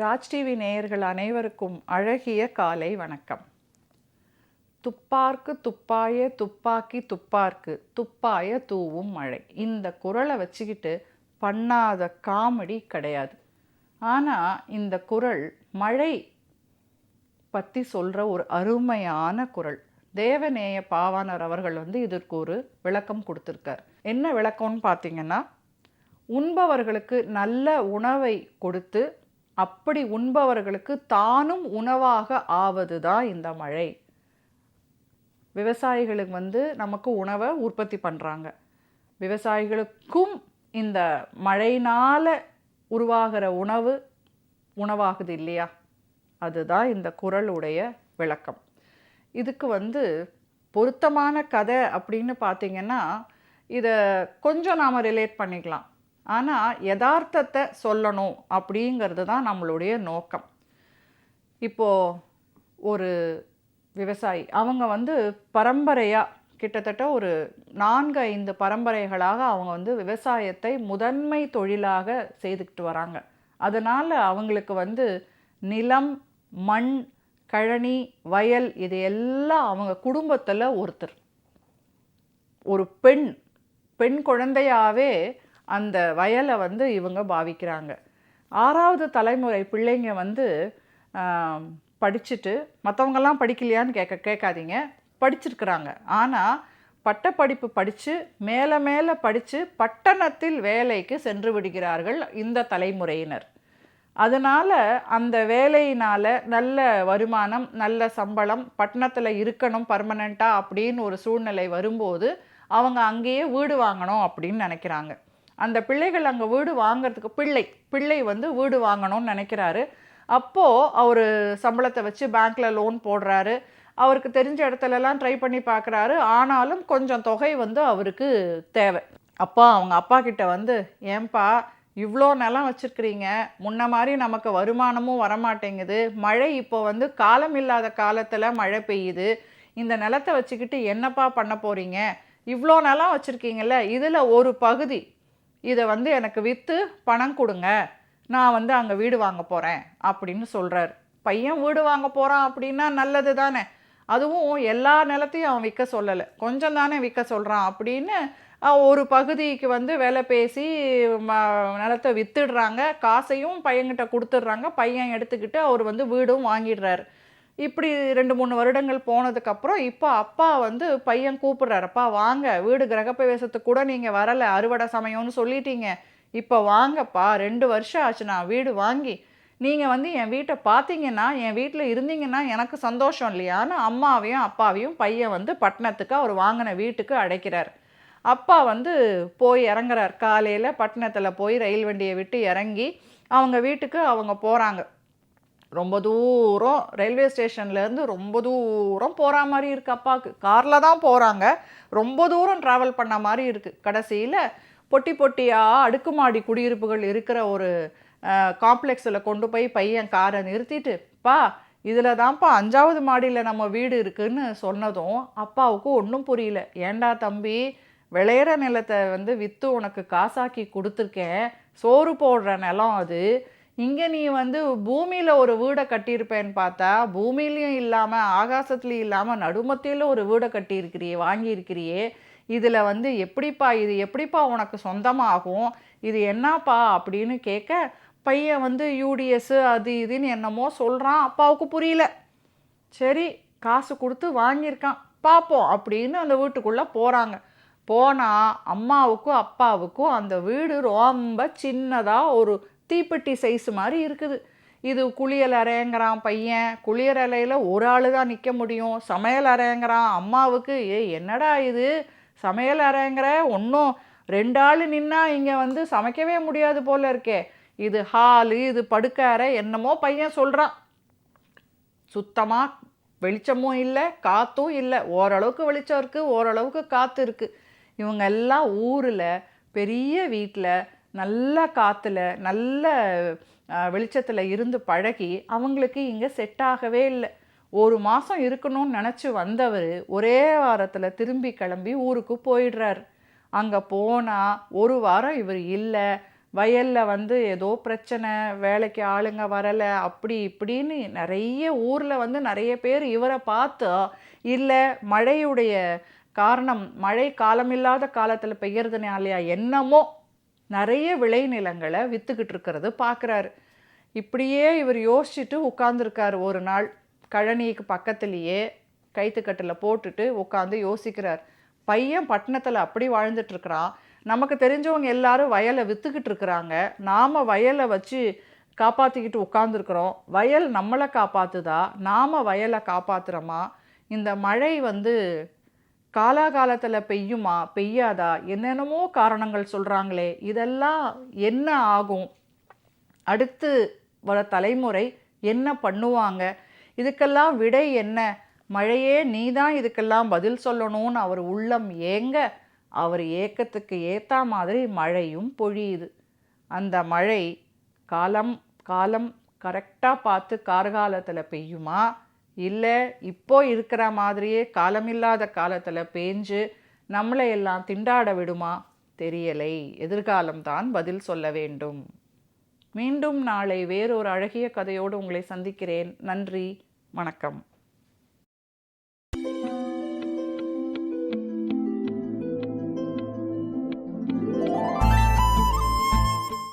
Raj TV நேயர்கள் அனைவருக்கும் அழகிய காலை வணக்கம். துப்பார்க்கு துப்பாய துப்பாக்கி துப்பார்க்கு துப்பாய தூவும் மழை. இந்த குரலை வச்சுக்கிட்டு பண்ணாத காமெடி கிடையாது. ஆனால் இந்த குரல் மழை பற்றி சொல்கிற ஒரு அருமையான குரல். தேவநேய பாவானர் அவர்கள் வந்து இதற்கு ஒரு விளக்கம் கொடுத்துருக்கார். என்ன விளக்கம்னு பார்த்தீங்கன்னா உண்பவர்களுக்கு நல்ல உணவை கொடுத்து அப்படி உண்பவர்களுக்கு தானும் உணவாக ஆவது தான் இந்த மழை. விவசாயிகளுக்கு வந்து நமக்கு உணவை உற்பத்தி பண்ணுறாங்க விவசாயிகளுக்கும் இந்த மழையினால் உருவாகிற உணவு உணவாகுது இல்லையா? அதுதான் இந்த குரலுடைய விளக்கம். இதுக்கு வந்து பொருத்தமான கதை அப்படின்னு பார்த்தீங்கன்னா இதை கொஞ்சம் நாம் ரிலேட் பண்ணிக்கலாம். ஆனால் யதார்த்தத்தை சொல்லணும் அப்படிங்கிறது தான் நம்மளுடைய நோக்கம். இப்போது ஒரு விவசாயி அவங்க வந்து பரம்பரையாக கிட்டத்தட்ட ஒரு நான்கு ஐந்து பரம்பரைகளாக அவங்க வந்து விவசாயத்தை முதன்மை தொழிலாக செய்துக்கிட்டு வராங்க. அதனால் அவங்களுக்கு வந்து நிலம் மண் கழனி வயல் இது எல்லாம் அவங்க குடும்பத்தில் ஒருத்தர். ஒரு பெண் பெண் குழந்தையாகவே அந்த வயலை வந்து இவங்க பாவிக்கிறாங்க. ஆறாவது தலைமுறை பிள்ளைங்க வந்து படிச்சுட்டு மற்றவங்கெல்லாம் படிக்கலையான்னு கேட்க கேட்காதீங்க. படிச்சிருக்கிறாங்க. ஆனால் பட்டப்படிப்பு படித்து மேலே மேலே படித்து பட்டணத்தில் வேலைக்கு சென்று விடுகிறார்கள் இந்த தலைமுறையினர். அதனால் அந்த வேலையினால் நல்ல வருமானம் நல்ல சம்பளம் பட்டணத்தில் இருக்கணும் பர்மனெண்ட்டாக அப்படின்னு ஒரு சூழ்நிலை வரும்போது அவங்க அங்கேயே வீடு வாங்கணும் அப்படின்னு நினைக்கிறாங்க. அந்த பிள்ளைகள் அங்கே வீடு வாங்குறதுக்கு பிள்ளை பிள்ளை வந்து வீடு வாங்கணும்னு நினைக்கிறாரு. அப்போது அவர் சம்பளத்தை வச்சு பேங்க்கில் லோன் போடுறாரு. அவருக்கு தெரிஞ்ச இடத்துலலாம் ட்ரை பண்ணி பார்க்குறாரு ஆனாலும் கொஞ்சம் தொகை வந்து அவருக்கு தேவை. அப்பா அவங்க அப்பா கிட்ட வந்து ஏன்பா இவ்வளோ நிலம் வச்சுருக்கிறீங்க. முன்ன மாதிரி நமக்கு வருமானமும் வரமாட்டேங்குது. மழை இப்போ வந்து காலம் இல்லாத காலத்தில் மழை பெய்யுது. இந்த நிலத்தை வச்சுக்கிட்டு என்னப்பா பண்ண போகிறீங்க இவ்வளோ நிலம் வச்சுருக்கீங்கள்ல இதில் ஒரு பகுதி இதை வந்து எனக்கு விற்று பணம் கொடுங்க. நான் வந்து அங்கே வீடு வாங்க போகிறேன் அப்படின்னு சொல்கிறார் பையன் வீடு வாங்க போகிறான் அப்படின்னா நல்லது தானே. அதுவும் எல்லா நிலத்தையும் அவன் விற்க சொல்லலை. கொஞ்சம் தானே விற்க சொல்கிறான் அப்படின்னு ஒரு பகுதிக்கு வந்து விலை பேசி ம நிலத்தை விற்றுடுறாங்க காசையும் பையன்கிட்ட கொடுத்துட்றாங்க. பையன் எடுத்துக்கிட்டு அவர் வந்து வீடும் வாங்கிடுறாரு. இப்படி ரெண்டு மூணு வருடங்கள் போனதுக்கப்புறம் இப்போ அப்பா வந்து பையன் கூப்பிடுறாரு அப்பா வாங்க வீடு கிரகப்பிரவேசத்துக்கு கூட நீங்கள் வரலை அறுவடை சமயம்னு சொல்லிட்டீங்க. இப்போ வாங்கப்பா ரெண்டு வருஷம் ஆச்சு நான் வீடு வாங்கி. நீங்கள் வந்து என் வீட்டை பார்த்தீங்கன்னா என் வீட்டில் இருந்தீங்கன்னா எனக்கு சந்தோஷம் இல்லையான்னு அம்மாவையும் அப்பாவையும் பையன் வந்து பட்டணத்துக்கு அவர் வாங்கின வீட்டுக்கு அடைக்கிறார். அப்பா வந்து போய் இறங்குறார். காலையில் பட்டணத்தில் போய் ரயில் வண்டியை விட்டு இறங்கி அவங்க வீட்டுக்கு அவங்க போகிறாங்க ரொம்ப தூரம் ரயில்வே ஸ்டேஷன்லேருந்து ரொம்ப தூரம் போகிற மாதிரி இருக்குது அப்பாவுக்கு காரில் தான் போகிறாங்க ரொம்ப தூரம் ட்ராவல் பண்ண மாதிரி இருக்குது கடைசியில் பொட்டி பொட்டியாக அடுக்குமாடி குடியிருப்புகள் இருக்கிற ஒரு காம்ப்ளெக்ஸில் கொண்டு போய் பையன் காரை நிறுத்திட்டு பா இதில் தான்ப்பா அஞ்சாவது மாடியில் நம்ம வீடு இருக்குதுன்னு சொன்னதும் அப்பாவுக்கு ஒன்றும் புரியல. ஏண்டா தம்பி விளையிற நிலத்தை வந்து விற்று உனக்கு காசாக்கி கொடுத்துருக்கேன். சோறு போடுற நிலம் அது. இங்கே நீ வந்து பூமியில் ஒரு வீடை கட்டியிருப்பேன்னு பார்த்தா பூமியிலையும் இல்லாமல் ஆகாசத்துலேயும் இல்லாமல் நடுமத்தியில் ஒரு வீடை கட்டியிருக்கிறியே வாங்கியிருக்கிறியே இதில் வந்து எப்படிப்பா இது எப்படிப்பா உனக்கு சொந்தமாகும் இது என்னப்பா அப்படின்னு கேட்க பையன் வந்து யூடிஎஸ் அது இதுன்னு என்னமோ சொல்கிறான் அப்பாவுக்கு புரியல. சரி காசு கொடுத்து வாங்கியிருக்கான் பார்ப்போம் அப்படின்னு அந்த வீட்டுக்குள்ளே போகிறாங்க போனால் அம்மாவுக்கும் அப்பாவுக்கும் அந்த வீடு ரொம்ப சின்னதாக ஒரு தீப்பெட்டி சைஸ் மாதிரி இருக்குது. இது குளியல் அறைங்கிறான் பையன். குளியல் அறையில் ஒரு ஆள் தான் நிற்க முடியும். சமையல் அறைங்கிறான். அம்மாவுக்கு ஏ என்னடா இது? சமையல் அறைங்கிற? ஒன்றும் ரெண்டு ஆள் நின்னா இங்கே வந்து சமைக்கவே முடியாது போல இருக்கே. இது ஹாலு இது படுக்க அறை என்னமோ பையன் சொல்கிறான் சுத்தமாக வெளிச்சமும் இல்லை காற்றும் இல்லை. ஓரளவுக்கு வெளிச்சம் இருக்குது ஓரளவுக்கு காற்று இருக்குது இவங்க எல்லாம் ஊரில் பெரிய வீட்டில் நல்ல காற்றுல நல்ல வெளிச்சத்தில் இருந்து பழகி அவங்களுக்கு இங்கே செட் ஆகவே இல்லை. ஒரு மாதம் இருக்கணும்னு நினச்சி வந்தவர் ஒரே வாரத்தில் திரும்பி கிளம்பி ஊருக்கு போயிடுறாரு. அங்கே போனால் ஒரு வாரம் இவர் இல்லை வயலில் வந்து ஏதோ பிரச்சனை வேலைக்கு ஆளுங்க வரலை அப்படி இப்படின்னு நிறைய ஊரில் வந்து நிறைய பேர் இவரை பார்த்து இல்லை மழையுடைய காரணம் மழை காலமில்லாத காலத்தில் பெய்யறதுனாலையா என்னமோ நிறைய விளைநிலங்களை விற்றுக்கிட்டு இருக்கிறது பார்க்குறாரு. இப்படியே இவர் யோசிச்சுட்டு உட்காந்துருக்காரு ஒரு நாள். கழனிக்கு பக்கத்துலேயே கைத்துக்கட்டில் போட்டுட்டு உட்காந்து யோசிக்கிறார். பையன் பட்டணத்தில் அப்படி வாழ்ந்துட்டுருக்கிறான் நமக்கு தெரிஞ்சவங்க எல்லாரும் வயலை விற்றுக்கிட்டு இருக்கிறாங்க. நாம் வயலை வச்சு காப்பாற்றிக்கிட்டு உட்காந்துருக்குறோம் வயல் நம்மளை காப்பாற்றுதா நாம் வயலை காப்பாற்றுறோமா இந்த மழை வந்து காலாகாலத்தில் பெய்யுமா பெய்யாதா? என்னென்னமோ காரணங்கள் சொல்கிறாங்களே இதெல்லாம் என்ன ஆகும்? அடுத்து வர தலைமுறை என்ன பண்ணுவாங்க? இதுக்கெல்லாம் விடை என்ன? மழையே நீ தான் இதுக்கெல்லாம் பதில் சொல்லணும்னு அவர் உள்ளம் ஏங்க? அவர் ஏக்கத்துக்கு ஏற்ற மாதிரி மழையும் பொழியுது. அந்த மழை காலம் காலம் கரெக்டாக பார்த்து கார்காலத்தில் பெய்யுமா? இல்லை இப்போ இருக்கிற மாதிரியே காலமில்லாத காலத்தில் பேஞ்சு நம்மளை எல்லாம் திண்டாட விடுமா? தெரியலை. எதிர்காலம்தான் பதில் சொல்ல வேண்டும். மீண்டும் நாளை வேறொரு அழகிய கதையோடு உங்களை சந்திக்கிறேன். நன்றி. வணக்கம்.